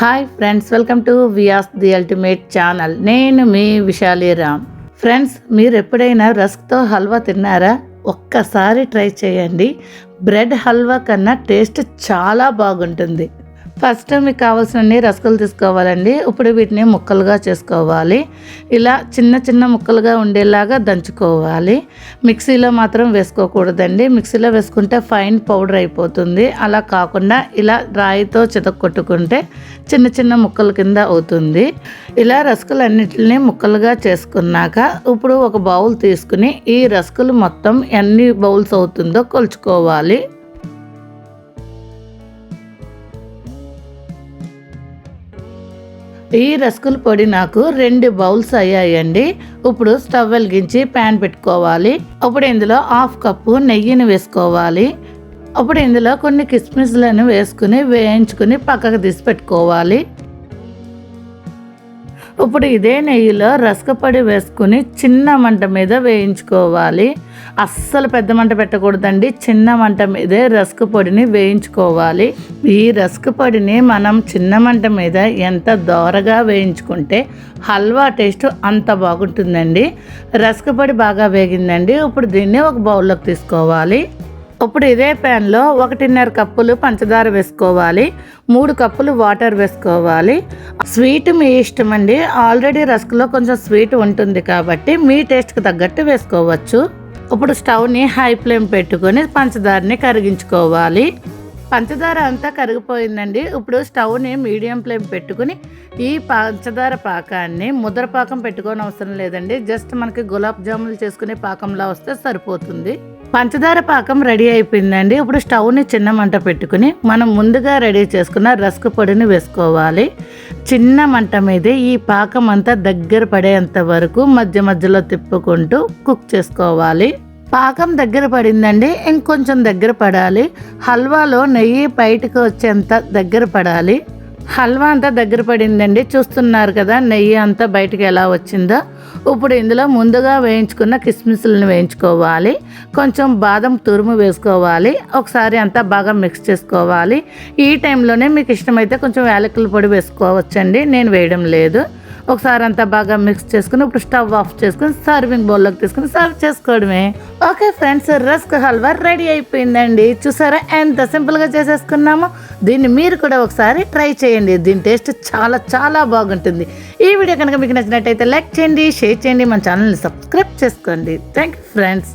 Hi friends welcome to Viyas the ultimate channel నేను మీ Vishali Ram. Friends మీరు ఎప్పుడైనా రస్క్తో హల్వా తిన్నారా? ఒక్కసారి ట్రై చేయండి. బ్రెడ్ హల్వా కన్నా టేస్ట్ చాలా బాగుంటుంది. ఫస్ట్ మీకు కావాల్సిన రసకలు తీసుకోవాలండి. ఇప్పుడు వీటిని ముక్కలుగా చేసుకోవాలి. ఇలా చిన్న చిన్న ముక్కలుగా ఉండేలాగా దంచుకోవాలి. మిక్సీలో మాత్రం వేసుకోకూడదండి. మిక్సీలో వేసుకుంటే ఫైన్ పౌడర్ అయిపోతుంది. అలా కాకుండా ఇలా రాయితో చితక్కొట్టుకుంటే చిన్న చిన్న ముక్కల కింద అవుతుంది. ఇలా రసకులన్నిటిని ముక్కలుగా చేసుకున్నాక ఇప్పుడు ఒక బౌల్ తీసుకుని ఈ రసకులు మొత్తం ఎన్ని బౌల్స్ అవుతుందో కొలుచుకోవాలి. ఈ రసకుల పొడి నాకు రెండు బౌల్స్ అయ్యాయండి. ఇప్పుడు స్టవ్ వెలిగించి ప్యాన్ పెట్టుకోవాలి. అప్పుడు ఇందులో హాఫ్ కప్పు నెయ్యిని వేసుకోవాలి. అప్పుడు ఇందులో కొన్ని కిస్మిస్లను వేసుకుని వేయించుకుని పక్కకు తీసి పెట్టుకోవాలి. ఇప్పుడు ఇదే నెయ్యిలో రసకపొడి వేసుకుని చిన్న మంట మీద వేయించుకోవాలి. అస్సలు పెద్ద మంట పెట్టకూడదండి. చిన్న మంట మీదే రసక పొడిని వేయించుకోవాలి. ఈ రసక పొడిని మనం చిన్న మంట మీద ఎంత దోరగా వేయించుకుంటే హల్వా టేస్ట్ అంత బాగుంటుందండి. రసక పొడి బాగా వేగిందండి. ఇప్పుడు దీన్ని ఒక బౌల్లోకి తీసుకోవాలి. ఇప్పుడు ఇదే ప్యాన్లో ఒకటిన్నర కప్పులు పంచదార వేసుకోవాలి మూడు కప్పులు వాటర్ వేసుకోవాలి. స్వీట్ మీ ఇష్టం అండి. ఆల్రెడీ రస్క్లో కొంచెం స్వీట్ ఉంటుంది కాబట్టి మీ టేస్ట్కి తగ్గట్టు వేసుకోవచ్చు. ఇప్పుడు స్టవ్ని హై ఫ్లేమ్ పెట్టుకొని పంచదారని కరిగించుకోవాలి. పంచదార అంతా కరిగిపోయిందండి. ఇప్పుడు స్టవ్ని మీడియం ఫ్లేమ్ పెట్టుకుని ఈ పంచదార పాకాన్ని ముద్ర పాకం పెట్టుకోని అవసరం లేదండి. జస్ట్ మనకి గులాబ్ జాములు చేసుకునే పాకంలా వస్తే సరిపోతుంది. పంచదార పాకం రెడీ అయిపోయిందండి. ఇప్పుడు స్టవ్ని చిన్న మంట పెట్టుకుని మనం ముందుగా రెడీ చేసుకున్న రస్క్ పొడిని వేసుకోవాలి. చిన్న మంట మీద ఈ పాకం అంతా దగ్గర పడేంత వరకు మధ్య మధ్యలో తిప్పుకుంటూ కుక్ చేసుకోవాలి. పాకం దగ్గర పడిందండి ఇంకొంచెం దగ్గర పడాలి. హల్వాలో నెయ్యి బయటకు వచ్చేంత దగ్గర పడాలి. హల్వా అంతా దగ్గర పడిందండి చూస్తున్నారు కదా నెయ్యి అంతా బయటకు ఎలా వచ్చిందో. ఇప్పుడు ఇందులో ముందుగా వేయించుకున్న కిస్మిస్లను వేయించుకోవాలి. కొంచెం బాదం తురుము వేసుకోవాలి. ఒకసారి అంతా బాగా మిక్స్ చేసుకోవాలి. ఈ టైంలోనే మీకు ఇష్టమైతే కొంచెం యాలకుల పొడి వేసుకోవచ్చండి. నేను వేయడం లేదు. ఒకసారి అంతా బాగా మిక్స్ చేసుకుని ఇప్పుడు స్టవ్ ఆఫ్ చేసుకుని సర్వింగ్ బౌల్లోకి తీసుకుని సర్వ్ చేసుకోవడమే. Okay friends rusk halwa ready అయిపోయిందండి. చూసారా ఎంత సింపుల్గా చేసేసుకున్నాము? దీన్ని మీరు కూడా ఒకసారి ట్రై చేయండి. దీని టేస్ట్ చాలా చాలా బాగుంటుంది. ఈ వీడియో కనుక మీకు నచ్చినట్టయితే లైక్ చేయండి షేర్ చేయండి మన ఛానల్ని సబ్స్క్రైబ్ చేసుకోండి. Thank you friends.